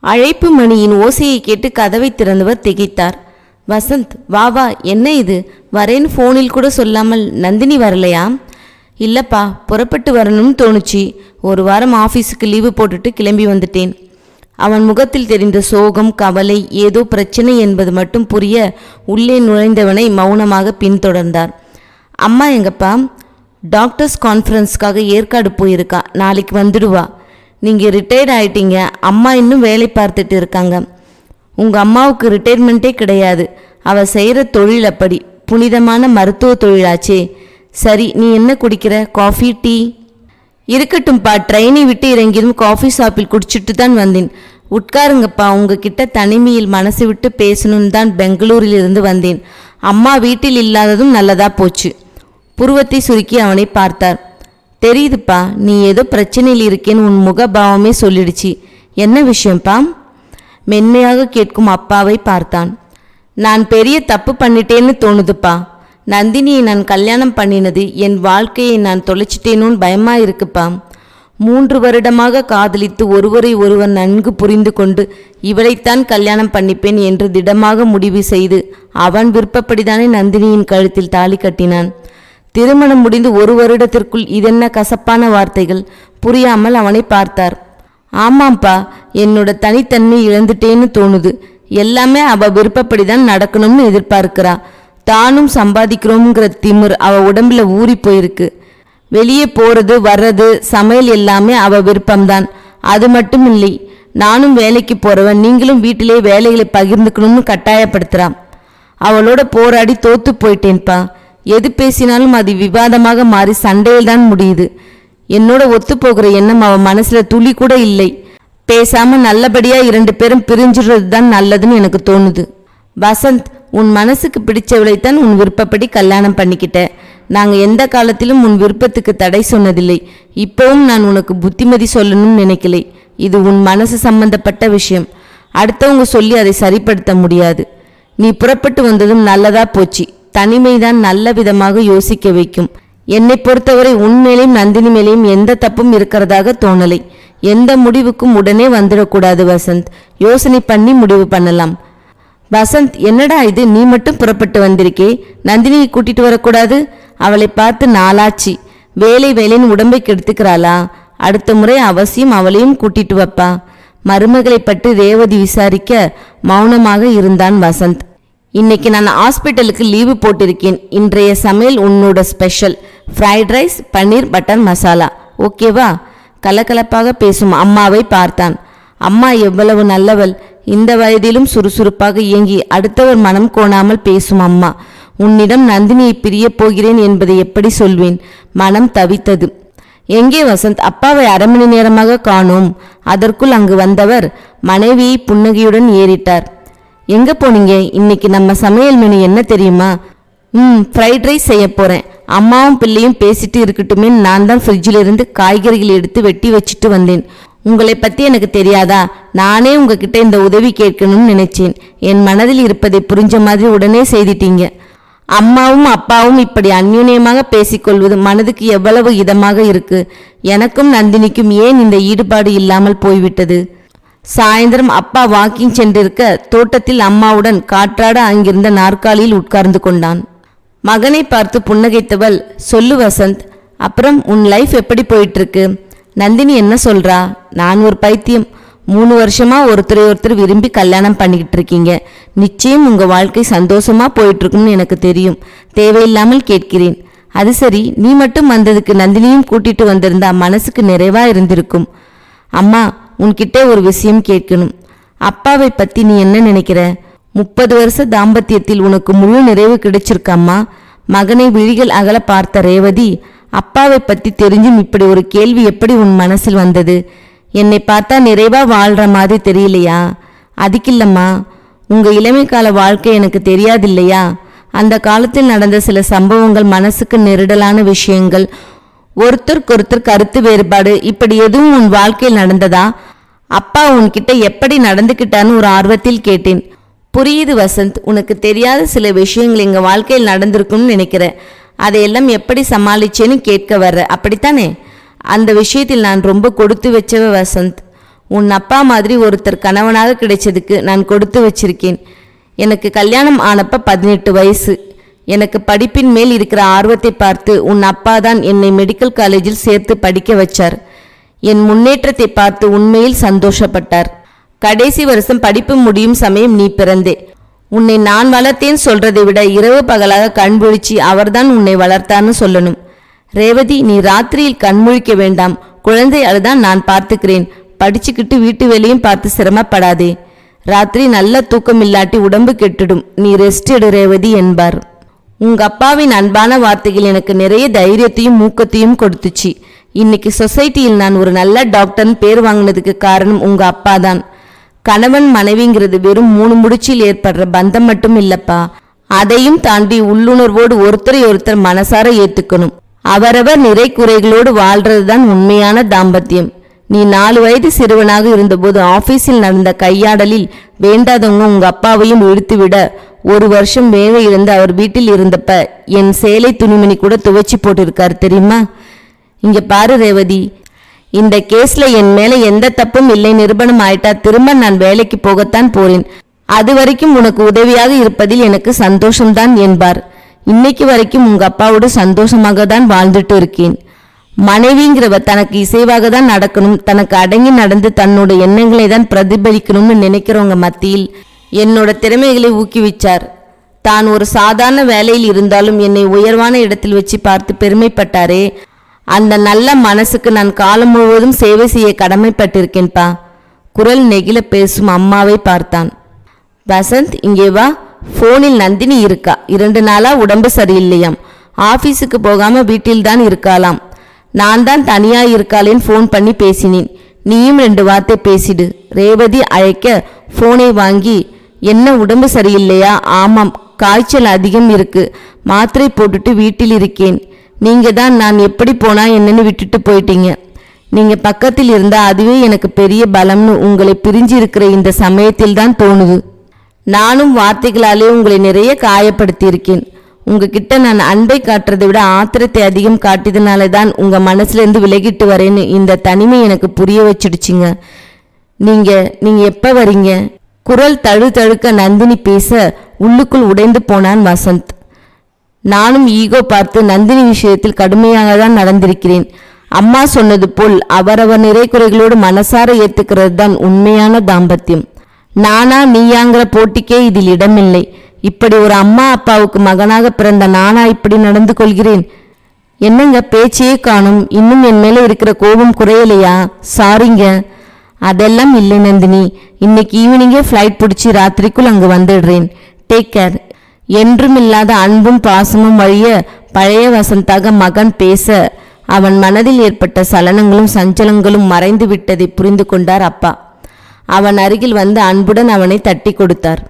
அழைப்பு மணியின் ஓசையை கேட்டு கதவை திறந்தவர் திகைத்தார். வசந்த் வா வா என்ன இது? வரேன்னு ஃபோனில் கூட சொல்லாமல் நந்தினி வரலையா? இல்லப்பா புறப்பட்டு வரணும்னு தோணுச்சு. ஒரு வாரம் ஆஃபீஸுக்கு லீவு போட்டுட்டு கிளம்பி வந்துட்டேன். அவன் முகத்தில் தெரிந்த சோகம் கவலை ஏதோ பிரச்சனை என்பது மட்டும் புரிய உள்ளே நுழைந்தவனை மௌனமாக பின்தொடர்ந்தார். அம்மா எங்கப்பா? டாக்டர்ஸ் கான்ஃபரன்ஸ்க்காக ஏற்காடு போயிருக்கா. நாளைக்கு வந்துடுவா. நீங்கள் ரிட்டையர்ட் ஆயிட்டீங்க. அம்மா இன்னும் வேலை பார்த்துட்டு இருக்காங்க. உங்கள் அம்மாவுக்கு ரிட்டையர்மெண்ட்டே கிடையாது. அவள் செய்கிற தொழில் அப்படி. புனிதமான மருத்துவ தொழிலாச்சே. சரி நீ என்ன குடிக்கிற? காஃபி டீ இருக்கட்டும்ப்பா ட்ரெயினை விட்டு இறங்கியதும் காஃபி ஷாப்பில் குடிச்சிட்டு தான் வந்தேன். உட்காருங்கப்பா உங்ககிட்ட தனிமையில் மனசு விட்டு பேசணும்னு தான் பெங்களூரில் இருந்து வந்தேன். அம்மா வீட்டில் இல்லாததும் நல்லதா போச்சு. புருவத்தை சுருக்கி அவனை பார்த்தார். தெரியுதுப்பா நீ ஏதோ பிரச்சனையில் இருக்கேன்னு உன் முகபாவமே சொல்லிடுச்சு. என்ன விஷயம்ப்பா? மென்மையாக கேட்கும் அப்பாவை பார்த்தான். நான் பெரிய தப்பு பண்ணிட்டேன்னு தோணுதுப்பா. நந்தினியை நான் கல்யாணம் பண்ணினது என் வாழ்க்கையை நான் தொலைச்சிட்டேனோன்னு பயமா இருக்குப்பா. மூன்று வருடமாக காதலித்து ஒருவரை ஒருவர் நன்கு புரிந்து கொண்டு இவளைத்தான் கல்யாணம் பண்ணிப்பேன் என்று திடமாக முடிவு செய்து அவன் விருப்பப்படிதானே நந்தினியின் கழுத்தில் தாலி கட்டினான். திருமணம் முடிந்து ஒரு வருடத்திற்குள் இதென்ன கசப்பான வார்த்தைகள்? புரியாமல் அவனை பார்த்தார். ஆமாம்ப்பா என்னோட தனித்தன்மை இழந்துட்டேன்னு தோணுது. எல்லாமே அவ விருப்பப்படிதான் நடக்கணும்னு எதிர்பார்க்கிறா. தானும் சம்பாதிக்கிறோங்கிற திமிர் அவ உடம்புல ஊறி போயிருக்கு. வெளியே போறது வர்றது சமையல் எல்லாமே அவ விருப்பம்தான். அது மட்டும் இல்லை நானும் வேலைக்கு போறவன் நீங்களும் வீட்டிலே வேலைகளை பகிர்ந்துக்கணும்னு கட்டாயப்படுத்துறான். அவளோட போராடி தோத்து போயிட்டேன்ப்பா எது பேசினாலும் அது விவாதமாக மாறி சண்டையில் தான் முடியுது. என்னோட ஒத்துப்போகிற எண்ணம் அவன் மனசுல துளி கூட இல்லை. பேசாம நல்லபடியா இரண்டு பேரும் பிரிஞ்சுறது தான் நல்லதுன்னு எனக்கு தோணுது. வசந்த் உன் மனசுக்கு பிடிச்சவளைத்தான் உன் விருப்பப்படி கல்யாணம் பண்ணிக்கிட்ட. நாங்க எந்த காலத்திலும் உன் விருப்பத்துக்கு தடை சொன்னதில்லை. இப்பவும் நான் உனக்கு புத்திமதி சொல்லணும்னு நினைக்கலை. இது உன் மனசு சம்பந்தப்பட்ட விஷயம். அடுத்தவங்க சொல்லி அதை சரிப்படுத்த முடியாது. நீ புறப்பட்டு வந்ததும் நல்லதா போச்சு. தனிமைதான் நல்ல விதமாக யோசிக்க வைக்கும். என்னை பொறுத்தவரை உன் மேலேயும் நந்தினி மேலையும் எந்த தப்பும் இருக்கிறதாக தோணலை. எந்த முடிவுக்கும் உடனே வந்துடக்கூடாது வசந்த். யோசனை பண்ணி முடிவு பண்ணலாம். வசந்த் என்னடா இது? நீ மட்டும் புறப்பட்டு வந்திருக்கே. நந்தினியை கூட்டிட்டு வரக்கூடாது? அவளை பார்த்து நாளாச்சு. வேலை வேலைன்னு உடம்பை கெடுத்துக்கிறாளா? அடுத்த முறை அவசியம் அவளையும் கூட்டிட்டு வப்பா. மருமகளை பற்றி ரேவதி விசாரிக்க மௌனமாக இருந்தான் வசந்த். இன்னைக்கு நான் ஹாஸ்பிட்டலுக்கு லீவு போட்டிருக்கேன். இன்றைய சமையல் உன்னோட special. Fried rice paneer butter masala. ஓகேவா கலகலப்பாக பேசும் அம்மாவை பார்த்தான். அம்மா எவ்வளவு நல்லவள். இந்த வயதிலும் சுறுசுறுப்பாக இயங்கி அடுத்தவர் மனம் கோணாமல் பேசும் அம்மா. உன்னிடம் நந்தினியை பிரியப் போகிறேன் என்பதை எப்படி சொல்வேன்? மனம் தவித்தது. எங்கே வசந்த்? அப்பாவை அரை மணி நேரமாக காணோம். அதற்குள் அங்கு வந்தவர் மனைவியை புன்னகையுடன் ஏறிட்டார். எங்க போனீங்க? இன்னைக்கு நம்ம சமையல் மெனு என்ன தெரியுமா? ம் ஃப்ரைட் ரைஸ் செய்ய போறேன். அம்மாவும் பிள்ளையும் பேசிட்டு இருக்கட்டுமே நான் தான் ஃப்ரிட்ஜில் இருந்து காய்கறிகள் எடுத்து வெட்டி வச்சுட்டு வந்தேன். உங்களை பத்தி எனக்கு தெரியாதா? நானே உங்ககிட்ட இந்த உதவி கேட்கணும்னு நினைச்சேன். என் மனதில் இருப்பதை புரிஞ்ச மாதிரி உடனே செய்துட்டீங்க. அம்மாவும் அப்பாவும் இப்படி அந்யுன்யமாக பேசிக்கொள்வது மனதுக்கு எவ்வளவு இதமாக இருக்கு. எனக்கும் நந்தினிக்கும் ஏன் இந்த ஈடுபாடு இல்லாமல் போய்விட்டது? சாயந்தரம் அப்பா வாக்கிங் சென்றிருக்க தோட்டத்தில் அம்மாவுடன் காற்றாட அங்கிருந்த நாற்காலியில் உட்கார்ந்து கொண்டான். மகனை பார்த்து புன்னகைத்தவள் சொல்லு வசந்த் அப்புறம் உன் லைஃப் எப்படி போயிட்டுருக்கு? நந்தினி என்ன சொல்றா? நான் ஒரு பைத்தியம். மூணு வருஷமா ஒருத்தரை ஒருத்தர் விரும்பி கல்யாணம் பண்ணிக்கிட்டு இருக்கீங்க. நிச்சயம் உங்க வாழ்க்கை சந்தோஷமா போயிட்டு இருக்கும்னு எனக்கு தெரியும். தேவையில்லாமல் கேட்கிறேன். அது சரி நீ மட்டும் வந்ததுக்கு நந்தினியும் கூட்டிட்டு வந்திருந்தா மனசுக்கு நிறைவா இருந்திருக்கும். அம்மா உன்கிட்ட ஒரு விஷயம் கேட்கணும். அப்பாவை பத்தி நீ என்ன நினைக்கிற? முப்பது வருஷ தாம்பத்தியத்தில் உனக்கு முழு நிறைவு கிடைச்சிருக்காம்மா மகனை விழிகள் அகல பார்த்த ரேவதி அப்பாவை பத்தி தெரிஞ்சும் இப்படி ஒரு கேள்வி எப்படி உன் மனசில் வந்தது? என்னை பார்த்தா நிறைவா வாழ்ற மாதிரி தெரியலையா? அதுக்கில்லம்மா உங்க இளமை கால வாழ்க்கை எனக்கு தெரியாதில்லையா? அந்த காலத்தில் நடந்த சில சம்பவங்கள் மனசுக்கு நெருடலான விஷயங்கள். ஒருத்தருக்கொருத்தர் கருத்து வேறுபாடு. இப்படி எதுவும் உன் வாழ்க்கையில் நடந்ததா? அப்பா உன்கிட்ட எப்படி நடந்துக்கிட்டான்னு ஒரு ஆர்வத்தில் கேட்டேன். புரியுது வசந்த் உனக்கு தெரியாத சில விஷயங்கள் எங்கள் வாழ்க்கையில் நடந்திருக்கும்னு நினைக்கிறேன். அதையெல்லாம் எப்படி சமாளிச்சேன்னு கேட்க வர்ற அப்படித்தானே? அந்த விஷயத்தில் நான் ரொம்ப கொடுத்து வச்சவ வசந்த். உன் அப்பா மாதிரி ஒருத்தர் கணவனாக கிடைச்சதுக்கு நான் கொடுத்து வச்சிருக்கேன். எனக்கு கல்யாணம் ஆனப்ப பதினெட்டு வயசு. எனக்கு படிப்பின் மேல் இருக்கிற ஆர்வத்தை பார்த்து உன் அப்பா தான் என்னை மெடிக்கல் காலேஜில் சேர்த்து படிக்க வச்சார். என் முன்னேற்றத்தை பார்த்து உண்மையில் சந்தோஷப்பட்டார். கடைசி வருஷம் படிப்பு முடியும் சமயம் நீ பிறந்தே. உன்னை நான் வளர்த்தேன் சொல்றதை விட இரவு பகலாக கண்விழிச்சு அவர்தான் உன்னை வளர்த்தான்னு சொல்லணும். ரேவதி நீ ராத்திரியில் கண்முழிக்க வேண்டாம். குழந்தை அழுதான் நான் பார்த்துக்கிறேன். படிச்சுக்கிட்டு வீட்டு வேலையும் பார்த்து சிரமப்படாதே. ராத்திரி நல்ல தூக்கம் இல்லாட்டி உடம்பு கெட்டுடும். நீ ரெஸ்ட் எடு ரேவதி என்பார். உங்க அப்பாவின் அன்பான வார்த்தைகள் எனக்கு நிறைய தைரியத்தையும் ஊக்கத்தையும் கொடுத்துச்சு. இன்னைக்கு சொசைட்டியில் நான் ஒரு நல்ல டாக்டர்னு பேர் வாங்கினதுக்கு காரணம் உங்க அப்பா தான் கணவன் மனைவிங்கிறது வெறும் மூணு முடிச்சில் ஏற்படுற பந்தம் மட்டும் இல்லப்பா. அதையும் தாண்டி உள்ளுணர்வோடு ஒருத்தரை ஒருத்தர் மனசார ஏத்துக்கணும். அவரவர் நிறை குறைகளோடு வாழ்றதுதான் உண்மையான தாம்பத்தியம். நீ நாலு வயது சிறுவனாக இருந்தபோது ஆபீஸில் நடந்த கையாடலில் வேண்டாதவங்க உங்க அப்பாவையும் இழுத்துவிட ஒரு வருஷம் வேலை இருந்து அவர் வீட்டில் இருந்தப்ப என் சேலை துணிமணி கூட துவைச்சி போட்டிருக்காரு தெரியுமா? இங்க பாரு ரேவதி இந்த கேஸ்ல என் மேல எந்த தப்பும் இல்லை நிரூபணம் ஆயிட்டா திரும்ப நான் வேலைக்கு போகத்தான் போறேன். அது வரைக்கும் உனக்கு உதவியாக இருப்பதில் எனக்கு சந்தோஷம்தான் என்பார். இன்னைக்கு வரைக்கும் உங்க அப்பாவோடு சந்தோஷமாக தான் வாழ்ந்துட்டு இருக்கேன். மனைவிங்கிறவ தனக்கு இசைவாக தான் நடக்கணும் தனக்கு அடங்கி நடந்து தன்னோட எண்ணங்களை தான் பிரதிபலிக்கணும்னு நினைக்கிறவங்க மத்தியில் என்னோட திறமைகளை ஊக்குவிச்சார். தான் ஒரு சாதாரண வேலையில் இருந்தாலும் என்னை உயர்வான இடத்தில் வச்சு பார்த்து பெருமைப்பட்டாரே அந்த நல்ல மனசுக்கு நான் காலம் முழுவதும் சேவை செய்ய கடமைப்பட்டிருக்கேன்பா. குரல் நெகிழ பேசும் அம்மாவை பார்த்தான். வசந்த் இங்கே வா. ஃபோனில் நந்தினி இருக்கா? இரண்டு நாளா உடம்பு சரியில்லையாம். ஆபீஸுக்கு போகாம வீட்டில்தான் இருக்காளாம். நான் தான் தனியா இருக்காளேன்னு ஃபோன் பண்ணி பேசினேன். நீயும் ரெண்டு வார்த்தை பேசிடு. ரேவதி அழைக்க ஃபோனை வாங்கி என்ன உடம்பு சரியில்லையா? ஆமாம் காய்ச்சல் அதிகம் இருக்கு. மாத்திரை போட்டுட்டு வீட்டில் இருக்கேன். நீங்கள் தான் நான் எப்படி போனால் என்னன்னு விட்டுட்டு போயிட்டீங்க. நீங்கள் பக்கத்தில் இருந்தால் அதுவே எனக்கு பெரிய பலம்னு உங்களை பிரிஞ்சு இருக்கிற இந்த சமயத்தில் தான் தோணுது. நானும் வார்த்தைகளாலே உங்களை நிறைய காயப்படுத்தியிருக்கேன். உங்ககிட்ட நான் அன்பை காட்டுறதை விட ஆத்திரத்தை அதிகம் காட்டியதுனால தான் உங்கள் மனசுலேருந்து விலகிட்டு வரேன்னு இந்த தனிமை எனக்கு புரிய வச்சிடுச்சிங்க. நீங்கள் நீங்கள் எப்போ வரீங்க? குரல் தழு தழுக்க நந்தினி பேச உள்ளுக்குள் உடைந்து போனான் வசந்த். நானும் ஈகோ பார்த்து நந்தினி விஷயத்தில் கடுமையாக தான் நடந்திருக்கிறேன். அம்மா சொன்னது போல் அவரவர் நிறை குறைகளோடு மனசார ஏத்துக்கிறது தான் உண்மையான தாம்பத்தியம். நானா நீயாங்கிற போட்டிக்கே இதில் இடமில்லை. இப்படி ஒரு அம்மா அப்பாவுக்கு மகனாக பிறந்த நானா இப்படி நடந்து கொள்கிறேன்? என்னங்க பேச்சையே காணும்? இன்னும் என் மேலே இருக்கிற கோபம் குறையலையா? சாரிங்க அதெல்லாம் இல்லை நந்தினி. இன்னைக்கு ஈவினிங்கே ஃப்ளைட் பிடிச்சி ராத்திரிக்குள் அங்கு வந்துடுறேன். டேக் கேர் என்றுமில்லாத அன்பும் பாசமும் வழிய பழைய வசந்தாக மகன் பேச அவன் மனதில் ஏற்பட்ட சலனங்களும் சஞ்சலங்களும் மறைந்து விட்டதை புரிந்து கொண்டார் அப்பா. அவன் அருகில் வந்து அன்புடன் அவனை தட்டி கொடுத்தார்.